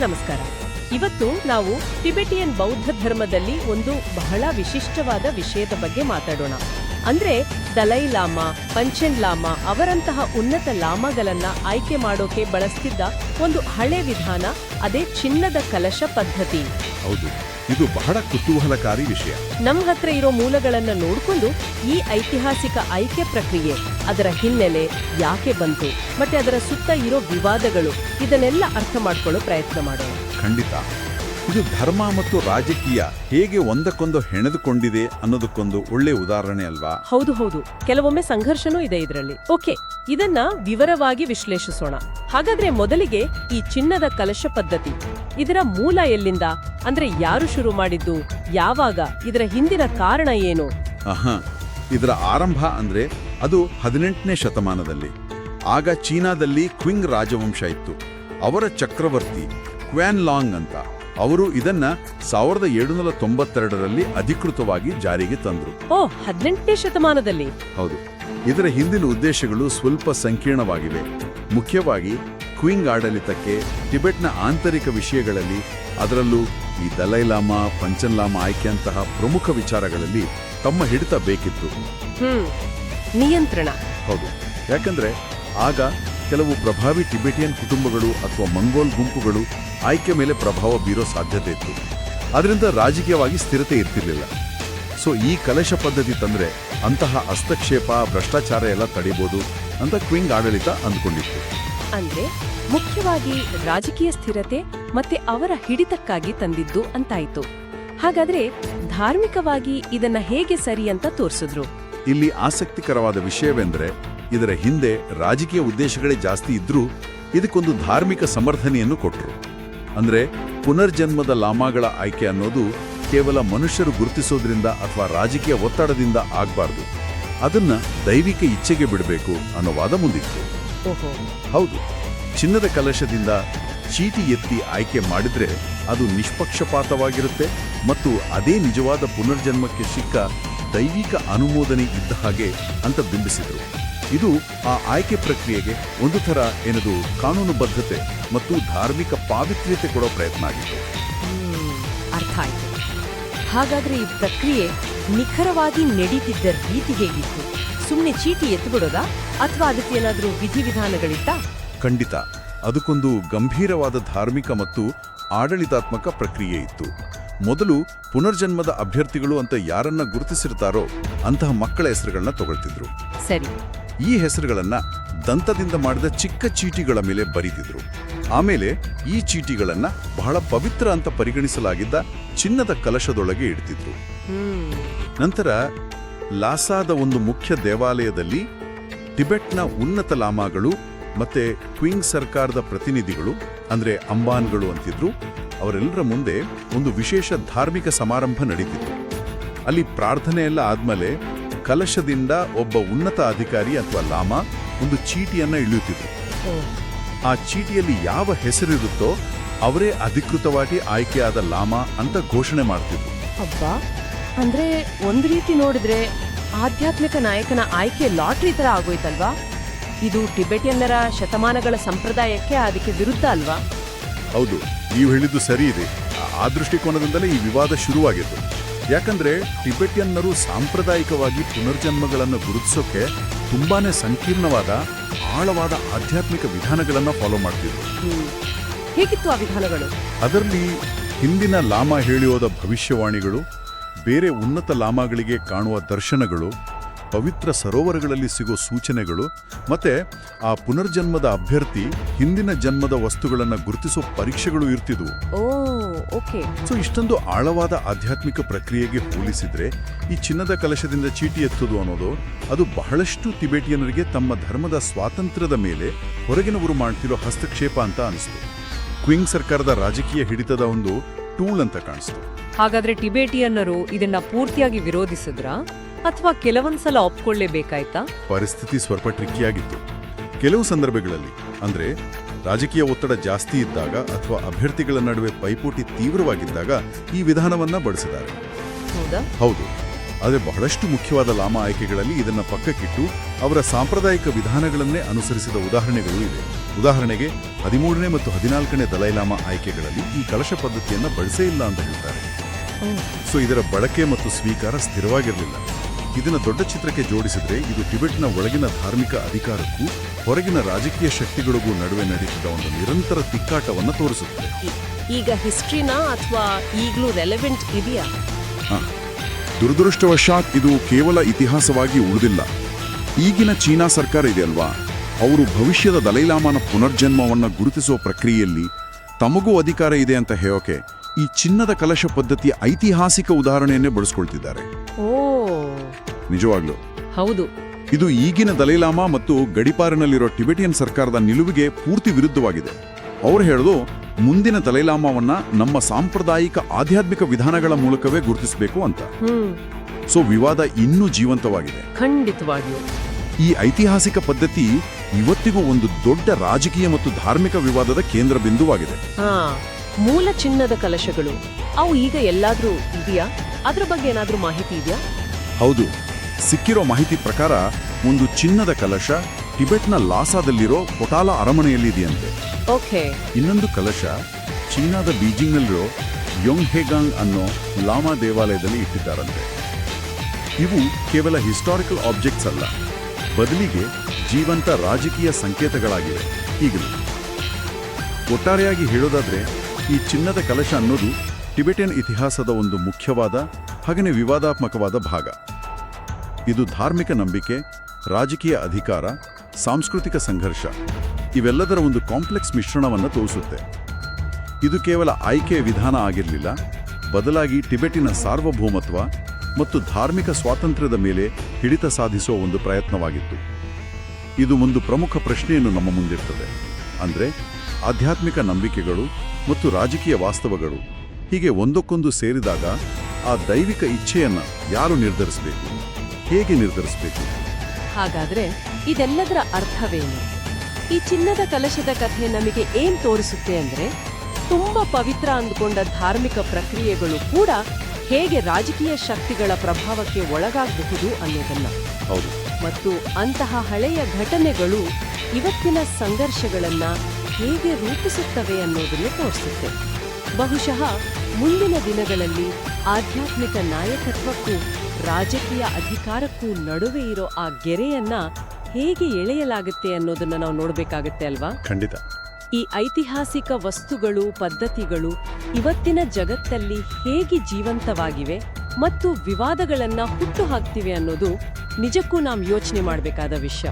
ನಮಸ್ಕಾರ. ಇವತ್ತು ನಾವು ಟಿಬೆಟಿಯನ್ ಬೌದ್ಧ ಧರ್ಮದಲ್ಲಿ ಒಂದು ಬಹಳ ವಿಶಿಷ್ಟವಾದ ವಿಷಯದ ಬಗ್ಗೆ ಮಾತಾಡೋಣ. ಅಂದ್ರೆ ದಲೈ ಲಾಮಾ, ಪಂಚೆನ್ ಲಾಮಾ ಅವರಂತಹ ಉನ್ನತ ಲಾಮಾಗಳನ್ನ ಆಯ್ಕೆ ಮಾಡೋಕೆ ಬಳಸ್ತಿದ್ದ ಒಂದು ಹಳೆ ವಿಧಾನ, ಅದೇ ಚಿನ್ನದ ಕಲಶ ಪದ್ಧತಿ. ಹೌದು. ಇದು ಬಹಳ ಕುತೂಹಲಕಾರಿ ವಿಷಯ. ನಮ್ಮ ಹತ್ರ ಇರೋ ಮೂಲಗಳನ್ನ ನೋಡಿಕೊಂಡು ಈ ಐತಿಹಾಸಿಕ ಆಯ್ಕೆ ಪ್ರಕ್ರಿಯೆ ಅದರ ಹಿನ್ನೆಲೆ ಯಾಕೆ ಬಂತು ಮತ್ತೆ ಅದರ ಸುತ್ತ ಇರೋ ವಿವಾದಗಳು ಇದನ್ನೆಲ್ಲ ಅರ್ಥ ಮಾಡ್ಕೊಳ್ಳೋ ಪ್ರಯತ್ನ ಮಾಡೋಣ. ಖಂಡಿತ. ಇದು ಧರ್ಮ ಮತ್ತು ರಾಜಕೀಯ ಹೇಗೆ ಒಂದಕ್ಕೊಂದು ಹೆಣೆದುಕೊಂಡಿದೆ ಅನ್ನೋದಕ್ಕೊಂದು ಒಳ್ಳೆ ಉದಾಹರಣೆ ಅಲ್ವಾ? ಹೌದು ಹೌದು. ಕೆಲವೊಮ್ಮೆ ಸಂಘರ್ಷನೂ ಇದೆ ಇದರಲ್ಲಿ. ಓಕೆ ಇದನ್ನ ವಿವರವಾಗಿ ವಿಶ್ಲೇಷಿಸೋಣ. ಹಾಗಾದ್ರೆ ಮೊದಲಿಗೆ ಈ ಚಿನ್ನದ ಕಲಶ ಪದ್ಧತಿ. ಇದರ ಮೂಲ ಎಲ್ಲಿಂದ ಅಂದ್ರೆ ಯಾರು ಶುರು ಮಾಡಿದ್ದು ಯಾವಾಗ ಇದರ ಹಿಂದಿನ ಕಾರಣ ಏನು? ಆಹಾ ಇದರ ಆರಂಭ ಅಂದ್ರೆ ಅದು ಹದಿನೆಂಟನೇ ಶತಮಾನದಲ್ಲಿ. ಆಗ ಚೀನಾದಲ್ಲಿ ಕ್ವಿಂಗ್ ರಾಜವಂಶ ಇತ್ತು. ಅವರ ಚಕ್ರವರ್ತಿ ಕ್ವ್ಯಾನ್ ಲಾಂಗ್ ಅಂತ. ಅವರು ಇದನ್ನ ಸಾವಿರದ ಏಳುನೂರ ತೊಂಬತ್ತೆರಡರಲ್ಲಿ ಅಧಿಕೃತವಾಗಿ ಜಾರಿಗೆ ತಂದ್ರು. ಓ ಹದಿನೆಂಟನೇ ಶತಮಾನದಲ್ಲಿ. ಹೌದು. ಇದರ ಹಿಂದಿನ ಉದ್ದೇಶಗಳು ಸ್ವಲ್ಪ ಸಂಕೀರ್ಣವಾಗಿವೆ. ಮುಖ್ಯವಾಗಿ ಕ್ವಿಂಗ್ ಆಡಳಿತಕ್ಕೆ ಟಿಬೆಟ್ನ ಆಂತರಿಕ ವಿಷಯಗಳಲ್ಲಿ ಅದರಲ್ಲೂ ಈ ದಲೈ ಲಾಮ ಪಂಚನ್ ಲಾಮಾ ಆಯ್ಕೆಯಂತಹ ಪ್ರಮುಖ ವಿಚಾರಗಳಲ್ಲಿ ತಮ್ಮ ಹಿಡಿತ ಬೇಕಿತ್ತು. ನಿಯಂತ್ರಣ. ಹೌದು. ಯಾಕಂದ್ರೆ ಆಗ ಕೆಲವು ಪ್ರಭಾವಿ ಟಿಬೆಟಿಯನ್ ಕುಟುಂಬಗಳು ಅಥವಾ ಮಂಗೋಲ್ ಗುಂಪುಗಳು ಆಯ್ಕೆ ಮೇಲೆ ಪ್ರಭಾವ ಬೀರೋ ಸಾಧ್ಯತೆ ಇತ್ತು. ಅದರಿಂದ ರಾಜಕೀಯವಾಗಿ ಸ್ಥಿರತೆ ಇರ್ತಿರ್ಲಿಲ್ಲ. ಸೊ ಈ ಕಲಶ ಪದ್ಧತಿ ತಂದ್ರೆ ಅಂತಹ ಹಸ್ತಕ್ಷೇಪ ಭ್ರಷ್ಟಾಚಾರ ಎಲ್ಲ ತಡಿಬೋದು ಅಂತ ಕ್ವಿಂಗ್ ಆಡಳಿತ ಅಂದ್ಕೊಂಡಿತ್ತು. ಅಂದ್ರೆ ಮುಖ್ಯವಾಗಿ ರಾಜಕೀಯ ಸ್ಥಿರತೆ ಮತ್ತೆ ಅವರ ಹಿಡಿತಕ್ಕಾಗಿ ತಂದಿದ್ದು ಅಂತಾಯ್ತು. ಹಾಗಾದ್ರೆ ಧಾರ್ಮಿಕವಾಗಿ ಇದನ್ನ ಹೇಗೆ ಸರಿ ಅಂತ ತೋರಿಸಿದ್ರು? ಇಲ್ಲಿ ಆಸಕ್ತಿಕರವಾದ ವಿಷಯವೆಂದರೆ ಇದರ ಹಿಂದೆ ರಾಜಕೀಯ ಉದ್ದೇಶಗಳೇ ಜಾಸ್ತಿ ಇದ್ರೂ ಇದಕ್ಕೊಂದು ಧಾರ್ಮಿಕ ಸಮರ್ಥನೆಯನ್ನು ಕೊಟ್ಟರು ಅಂದ್ರೆ ಪುನರ್ಜನ್ಮದ ಲಾಮಾಗಳ ಆಯ್ಕೆ ಅನ್ನೋದು ಕೇವಲ ಮನುಷ್ಯರು ಗುರುತಿಸೋದ್ರಿಂದ ಅಥವಾ ರಾಜಕೀಯ ಒತ್ತಡದಿಂದ ಆಗ್ಬಾರ್ದು. ಅದನ್ನ ದೈವಿಕ ಇಚ್ಛೆಗೆ ಬಿಡಬೇಕು ಅನ್ನೋ ವಾದ ಮುಂದಿತ್ತು. ಹೌದು. ಚಿನ್ನದ ಕಲಶದಿಂದ ಚೀಟಿ ಎತ್ತಿ ಆಯ್ಕೆ ಮಾಡಿದ್ರೆ ಅದು ನಿಷ್ಪಕ್ಷಪಾತವಾಗಿರುತ್ತೆ ಮತ್ತು ಅದೇ ನಿಜವಾದ ಪುನರ್ಜನ್ಮಕ್ಕೆ ಸಿಕ್ಕ ದೈವಿಕ ಅನುಮೋದನೆ ಇದ್ದ ಹಾಗೆ ಅಂತ ಬಿಂಬಿಸಿದರು. ಇದು ಆ ಆಯ್ಕೆ ಪ್ರಕ್ರಿಯೆಗೆ ಒಂದು ಥರ ಏನದು ಕಾನೂನುಬದ್ಧತೆ ಮತ್ತು ಧಾರ್ಮಿಕ ಪಾವಿತ್ರ್ಯತೆ ಕೊಡೋ ಪ್ರಯತ್ನ ಆಗಿತ್ತು ಅರ್ಥ ಆಯ್ತು. ಹಾಗಾದ್ರೆ ಈ ಪ್ರಕ್ರಿಯೆ ನಿಖರವಾಗಿ ನಡೀತಿದ್ದ ರೀತಿ ಹೇಗಿತ್ತು? ಸುಮ್ಮನೆ ಚೀಟಿ ಎತ್ತುಬಿಡೋದಾ ಅಥವಾ ಅದಕ್ಕೆ ಏನಾದರೂ ವಿಧಿವಿಧಾನಗಳಿತ್ತಾ? ಖಂಡಿತ. ಅದಕ್ಕೊಂದು ಗಂಭೀರವಾದ ಧಾರ್ಮಿಕ ಮತ್ತು ಆಡಳಿತಾತ್ಮಕ ಪ್ರಕ್ರಿಯೆ ಇತ್ತು. ಮೊದಲು ಪುನರ್ಜನ್ಮದ ಅಭ್ಯರ್ಥಿಗಳು ಅಂತ ಯಾರನ್ನ ಗುರುತಿಸಿರ್ತಾರೋ ಅಂತಹ ಮಕ್ಕಳ ಹೆಸರುಗಳನ್ನ ತಗೊಳ್ತಿದ್ರು. ಸರಿ. ಈ ಹೆಸರುಗಳನ್ನು ದಂತದಿಂದ ಮಾಡಿದ ಚಿಕ್ಕ ಚೀಟಿಗಳ ಮೇಲೆ ಬರೀತಿದ್ರು. ಆಮೇಲೆ ಈ ಚೀಟಿಗಳನ್ನು ಬಹಳ ಪವಿತ್ರ ಅಂತ ಪರಿಗಣಿಸಲಾಗಿದ್ದ ಚಿನ್ನದ ಕಲಶದೊಳಗೆ ಇಡ್ತಿದ್ರು. ನಂತರ ಲಾಸಾದ ಒಂದು ಮುಖ್ಯ ದೇವಾಲಯದಲ್ಲಿ ಟಿಬೆಟ್ನ ಉನ್ನತ ಲಾಮಾಗಳು ಮತ್ತೆ ಕ್ವಿಂಗ್ ಸರ್ಕಾರದ ಪ್ರತಿನಿಧಿಗಳು, ಅಂದ್ರೆ ಅಂಬಾನ್ಗಳು ಅಂತಿದ್ರು. ಅವರೆಲ್ಲರ ಮುಂದೆ ಒಂದು ವಿಶೇಷ ಧಾರ್ಮಿಕ ಸಮಾರಂಭ ನಡೀತಿತ್ತು. ಅಲ್ಲಿ ಪ್ರಾರ್ಥನೆ ಎಲ್ಲ ಆದ್ಮೇಲೆ ಕಲಶದಿಂದ ಒಬ್ಬ ಉನ್ನತ ಅಧಿಕಾರಿ ಅಥವಾ ಲಾಮ ಒಂದು ಚೀಟಿಯನ್ನ ಇಳಿಯುತ್ತಿದ್ರು. ಆ ಚೀಟಿಯಲ್ಲಿ ಯಾವ ಹೆಸರಿರುತ್ತೋ ಅವರೇ ಅಧಿಕೃತವಾಗಿ ಆಯ್ಕೆಯಾದ ಲಾಮಾ ಅಂತ ಘೋಷಣೆ ಮಾಡ್ತಿದ್ರು. ಅಬ್ಬಾ. ಅಂದ್ರೆ ಒಂದ್ ರೀತಿ ನೋಡಿದ್ರೆ ಆಧ್ಯಾತ್ಮಿಕ ನಾಯಕನ ಆಯ್ಕೆ ಲಾಟ್ರಿ ತರ ಆಗೋಯ್ತಲ್ವಾ? ಇದು ಟಿಬೆಟಿಯನ್ನರ ಶತಮಾನಗಳ ಸಂಪ್ರದಾಯಕ್ಕೆ ಅದಕ್ಕೆ ವಿರುದ್ಧ ಅಲ್ವಾ? ಹೌದು ನೀವು ಹೇಳಿದ್ದು ಸರಿ ಇದೆ. ಆ- ಆ ದೃಷ್ಟಿಕೋನದಿಂದಲೇ ಈ ವಿವಾದ ಶುರುವಾಗಿತ್ತು. ಯಾಕಂದ್ರೆ ಟಿಬೆಟಿಯನ್ನರು ಸಾಂಪ್ರದಾಯಿಕವಾಗಿ ಪುನರ್ಜನ್ಮಗಳನ್ನು ಗುರುತಿಸೋಕೆ ತುಂಬಾನೇ ಸಂಕೀರ್ಣವಾದ ಆಳವಾದ ಆಧ್ಯಾತ್ಮಿಕ ವಿಧಾನಗಳನ್ನ ಫಾಲೋ ಮಾಡ್ತಿದ್ರು. ಹೇಗಿತ್ತು ಆ ವಿಧಾನಗಳು? ಅದರಲ್ಲಿ ಹಿಂದಿನ ಲಾಮ ಹೇಳಿಯೋದ ಭವಿಷ್ಯವಾಣಿಗಳು ಬೇರೆ ಉನ್ನತ ಲಾಮಾಗಳಿಗೆ ಕಾಣುವ ದರ್ಶನಗಳು ಪವಿತ್ರ ಸರೋವರಗಳಲ್ಲಿ ಸಿಗೋ ಸೂಚನೆಗಳು ಮತ್ತೆ ಆ ಪುನರ್ಜನ್ಮದ ಅಭ್ಯರ್ಥಿ ಹಿಂದಿನ ಜನ್ಮದ ವಸ್ತುಗಳನ್ನು ಗುರುತಿಸೋ ಪರೀಕ್ಷೆಗಳು ಇರ್ತಿದ್ವು. ಓ ಓಕೆ. ಸೊ ಇಷ್ಟೊಂದು ಆಳವಾದ ಆಧ್ಯಾತ್ಮಿಕ ಪ್ರಕ್ರಿಯೆಗೆ ಹೋಲಿಸಿದ್ರೆ ಈ ಚಿನ್ನದ ಕಲಶದಿಂದ ಚೀಟಿ ಎತ್ತದು ಅನ್ನೋದು ಅದು ಬಹಳಷ್ಟು ತಿಬೇಟಿಯನರಿಗೆ ತಮ್ಮ ಧರ್ಮದ ಸ್ವಾತಂತ್ರ್ಯದ ಮೇಲೆ ಹೊರಗಿನವರು ಮಾಡ್ತಿರೋ ಹಸ್ತಕ್ಷೇಪ ಅಂತ ಅನಿಸ್ತು. ಕ್ವಿಂಗ್ ಸರ್ಕಾರದ ರಾಜಕೀಯ ಹಿಡಿತದ ಒಂದು ಟೂಲ್ ಅಂತ ಕಾಣಿಸ್ತು. ಹಾಗಾದ್ರೆ ಟಿಬೇಟಿಯನ್ನರು ಇದನ್ನ ಪೂರ್ತಿಯಾಗಿ ವಿರೋಧಿಸಿದ್ರಾ? ಅಥವಾ ಕೆಲವೊಂದ್ಸಲ ಒಪ್ಕೊಳ್ಳೇಬೇಕಾಯ್ತಾ? ಪರಿಸ್ಥಿತಿ ಸ್ವಲ್ಪ ಟ್ರಿಕ್ಕಿಯಾಗಿತ್ತು ಕೆಲವು ಸಂದರ್ಭಗಳಲ್ಲಿ ಅಂದ್ರೆ ರಾಜಕೀಯ ಒತ್ತಡ ಜಾಸ್ತಿ ಇದ್ದಾಗ ಅಥವಾ ಅಭ್ಯರ್ಥಿಗಳ ನಡುವೆ ಪೈಪೋಟಿ ತೀವ್ರವಾಗಿದ್ದಾಗ ಈ ವಿಧಾನವನ್ನ ಬಳಸಿದ್ದಾರೆ. ಹೌದಾ? ಹೌದು. ಆದರೆ ಬಹಳಷ್ಟು ಮುಖ್ಯವಾದ ಲಾಮ ಆಯ್ಕೆಗಳಲ್ಲಿ ಇದನ್ನ ಪಕ್ಕಕ್ಕಿಟ್ಟು ಅವರ ಸಾಂಪ್ರದಾಯಿಕ ವಿಧಾನಗಳನ್ನೇ ಅನುಸರಿಸಿದ ಉದಾಹರಣೆಗಳು ಇವೆ. ಉದಾಹರಣೆಗೆ ಹದಿಮೂರನೇ ಮತ್ತು ಹದಿನಾಲ್ಕನೇ ದಲೈಲಾಮ ಆಯ್ಕೆಗಳಲ್ಲಿ ಈ ಕಲಶ ಪದ್ಧತಿಯನ್ನ ಬಳಸೇ ಇಲ್ಲ ಅಂತ ಹೇಳ್ತಾರೆ. ಸೊ ಇದರ ಬಳಕೆ ಮತ್ತು ಸ್ವೀಕಾರ ಸ್ಥಿರವಾಗಿರಲಿಲ್ಲ. ಇದನ್ನ ದೊಡ್ಡ ಚಿತ್ರಕ್ಕೆ ಜೋಡಿಸಿದ್ರೆ ಇದು ಟಿಬೆಟ್ನ ಒಳಗಿನ ಧಾರ್ಮಿಕ ಅಧಿಕಾರಕ್ಕೂ ಹೊರಗಿನ ರಾಜಕೀಯ ಶಕ್ತಿಗಳಿಗೂ ನಡುವೆ ನಡೆಯುತ್ತಿದ್ದ ಒಂದು ನಿರಂತರ ತಿಕ್ಕಾಟವನ್ನು ತೋರಿಸುತ್ತೆ. ಈಗ ಹಿಸ್ಟ್ರಿನ ಅಥವಾ ಈಗಲೂ ರೆಲೆವೆಂಟ್ ಇದೆಯಾ. ದುರದೃಷ್ಟವಶಾತ್ ಇದು ಕೇವಲ ಇತಿಹಾಸವಾಗಿ ಉಳಿದಿಲ್ಲ. ಈಗಿನ ಚೀನಾ ಸರ್ಕಾರ ಇದೆಯಲ್ವಾ ಅವರು ಭವಿಷ್ಯದ ದಲೈಲಾಮನ ಪುನರ್ಜನ್ಮವನ್ನು ಗುರುತಿಸುವ ಪ್ರಕ್ರಿಯೆಯಲ್ಲಿ ತಮಗೂ ಅಧಿಕಾರ ಇದೆ ಅಂತ ಹೇಳೋಕೆ ಈ ಚಿನ್ನದ ಕಲಶ ಪದ್ಧತಿಯ ಐತಿಹಾಸಿಕ ಉದಾಹರಣೆಯನ್ನೇ ಬಳಸ್ಕೊಳ್ತಿದ್ದಾರೆ. ನಿಜವಾಗ್ಲೂ. ಹೌದು. ಇದು ಈಗಿನ ದಲೈಲಾಮಾ ಮತ್ತು ಗಡಿಪಾರಿನಲ್ಲಿರೋ ಟಿಬೆಟಿಯನ್ ಸರ್ಕಾರದ ನಿಲುವಿಗೆ ಪೂರ್ತಿ ವಿರುದ್ಧವಾಗಿದೆ. ಅವ್ರು ಹೇಳೋದು ಮುಂದಿನ ದಲೈಲಾಮವನ್ನ ನಮ್ಮ ಸಾಂಪ್ರದಾಯಿಕ ಆಧ್ಯಾತ್ಮಿಕ ವಿಧಾನಗಳ ಮೂಲಕವೇ ಗುರುತಿಸಬೇಕು ಅಂತ. ಸೊ ವಿವಾದ ಇನ್ನೂ ಜೀವಂತವಾಗಿದೆ. ಖಂಡಿತವಾಗಿಯೂ. ಈ ಐತಿಹಾಸಿಕ ಪದ್ಧತಿ ಇವತ್ತಿಗೂ ಒಂದು ದೊಡ್ಡ ರಾಜಕೀಯ ಮತ್ತು ಧಾರ್ಮಿಕ ವಿವಾದದ ಕೇಂದ್ರ ಬಿಂದುವಾಗಿದೆ. ಮೂಲ ಚಿನ್ನದ ಕಲಶಗಳು. ಅವು ಈಗ ಎಲ್ಲಾದ್ರೂ ಇದೆಯಾ? ಅದ್ರ ಬಗ್ಗೆ ಏನಾದ್ರೂ ಮಾಹಿತಿ ಇದೆಯಾ? ಹೌದು. ಸಿಕ್ಕಿರೋ ಮಾಹಿತಿ ಪ್ರಕಾರ ಒಂದು ಚಿನ್ನದ ಕಲಶ ಟಿಬೆಟ್ನ ಲಾಸಾದಲ್ಲಿರೋ ಕೊಟಾಲ ಅರಮನೆಯಲ್ಲಿ ಇದೆಯಂತೆ ಓಕೆ. ಇನ್ನೊಂದು ಕಲಶ ಚೀನಾದ ಬೀಜಿಂಗ್ನಲ್ಲಿರೋ ಯೊಂಗ್ ಹೇಗಾಂಗ್ ಅನ್ನೋ ಲಾಮಾ ದೇವಾಲಯದಲ್ಲಿ ಇಟ್ಟಿದ್ದಾರಂತೆ. ಇವು ಕೇವಲ ಹಿಸ್ಟಾರಿಕಲ್ ಆಬ್ಜೆಕ್ಟ್ಸ್ ಅಲ್ಲ ಬದಲಿಗೆ ಜೀವಂತ ರಾಜಕೀಯ ಸಂಕೇತಗಳಾಗಿವೆ. ಈಗಲೂ. ಒಟ್ಟಾರೆಯಾಗಿ ಹೇಳೋದಾದ್ರೆ ಈ ಚಿನ್ನದ ಕಲಶ ಅನ್ನೋದು ಟಿಬೆಟಿಯನ್ ಇತಿಹಾಸದ ಒಂದು ಮುಖ್ಯವಾದ ಹಾಗೆಯೇ ವಿವಾದಾತ್ಮಕವಾದ ಭಾಗ. ಇದು ಧಾರ್ಮಿಕ ನಂಬಿಕೆ, ರಾಜಕೀಯ ಅಧಿಕಾರ, ಸಾಂಸ್ಕೃತಿಕ ಸಂಘರ್ಷ. ಇವೆಲ್ಲದರ ಒಂದು ಕಾಂಪ್ಲೆಕ್ಸ್ ಮಿಶ್ರಣವನ್ನು ತೋರಿಸುತ್ತೆ. ಇದು ಕೇವಲ ಆಯ್ಕೆಯ ವಿಧಾನ ಆಗಿರಲಿಲ್ಲ, ಬದಲಾಗಿ ಟಿಬೆಟಿನ ಸಾರ್ವಭೌಮತ್ವ ಮತ್ತು ಧಾರ್ಮಿಕ ಸ್ವಾತಂತ್ರ್ಯದ ಮೇಲೆ ಹಿಡಿತ ಸಾಧಿಸುವ ಒಂದು ಪ್ರಯತ್ನವಾಗಿತ್ತು. ಇದು ಒಂದು ಪ್ರಮುಖ ಪ್ರಶ್ನೆಯನ್ನು ನಮ್ಮ ಮುಂದಿರ್ತದೆ ಅಂದ್ರೆ, ಆಧ್ಯಾತ್ಮಿಕ ನಂಬಿಕೆಗಳು ಮತ್ತು ರಾಜಕೀಯ ವಾಸ್ತವಗಳು ಹೀಗೆ ಒಂದಕ್ಕೊಂದು ಸೇರಿದಾಗ ಆ ದೈವಿಕ ಇಚ್ಛೆಯನ್ನು ಯಾರು ನಿರ್ಧರಿಸಬೇಕು? ಹೇಗೆ ನಿರ್ಧರಿಸಬೇಕು? ಹಾಗಾದ್ರೆ ಇದೆಲ್ಲದರ ಅರ್ಥವೇನು? ಈ ಚಿನ್ನದ ಕಲಶದ ಕಥೆ ನಮಗೆ ಏನ್ ತೋರಿಸುತ್ತೆ ಅಂದ್ರೆ ತುಂಬಾ ಪವಿತ್ರ ಅಂದ್ಕೊಂಡ ಧಾರ್ಮಿಕ ಪ್ರಕ್ರಿಯೆಗಳು ಕೂಡ ಹೇಗೆ ರಾಜಕೀಯ ಶಕ್ತಿಗಳ ಪ್ರಭಾವಕ್ಕೆ ಒಳಗಾಗಬಹುದು ಅನ್ನೋದನ್ನ. ಹೌದು. ಮತ್ತು ಅಂತಹ ಹಳೆಯ ಘಟನೆಗಳು ಇವತ್ತಿನ ಸಂಘರ್ಷಗಳನ್ನ ಹೇಗೆ ರೂಪಿಸುತ್ತವೆ ಅನ್ನೋದನ್ನು ತೋರಿಸುತ್ತೆ. ಬಹುಶಃ ಮುಂದಿನ ದಿನಗಳಲ್ಲಿ ಆಧ್ಯಾತ್ಮಿಕ ನಾಯಕತ್ವಕ್ಕೂ ರಾಜಕೀಯ ಅಧಿಕಾರಕ್ಕೂ ನಡುವೆ ಇರೋ ಆ ಗೆರೆಯನ್ನ ಹೇಗೆ ಎಳೆಯಲಾಗುತ್ತೆ ಅನ್ನೋದನ್ನ ನಾವು ನೋಡಬೇಕಾಗುತ್ತೆ ಅಲ್ವಾ? ಖಂಡಿತ. ಈ ಐತಿಹಾಸಿಕ ವಸ್ತುಗಳು ಪದ್ಧತಿಗಳು ಇವತ್ತಿನ ಜಗತ್ತಲ್ಲಿ ಹೇಗೆ ಜೀವಂತವಾಗಿವೆ ಮತ್ತು ವಿವಾದಗಳನ್ನ ಹುಟ್ಟು ಹಾಕ್ತಿವೆ ಅನ್ನೋದು ನಿಜಕ್ಕೂ ನಾವು ಯೋಚನೆ ಮಾಡಬೇಕಾದ ವಿಷಯ.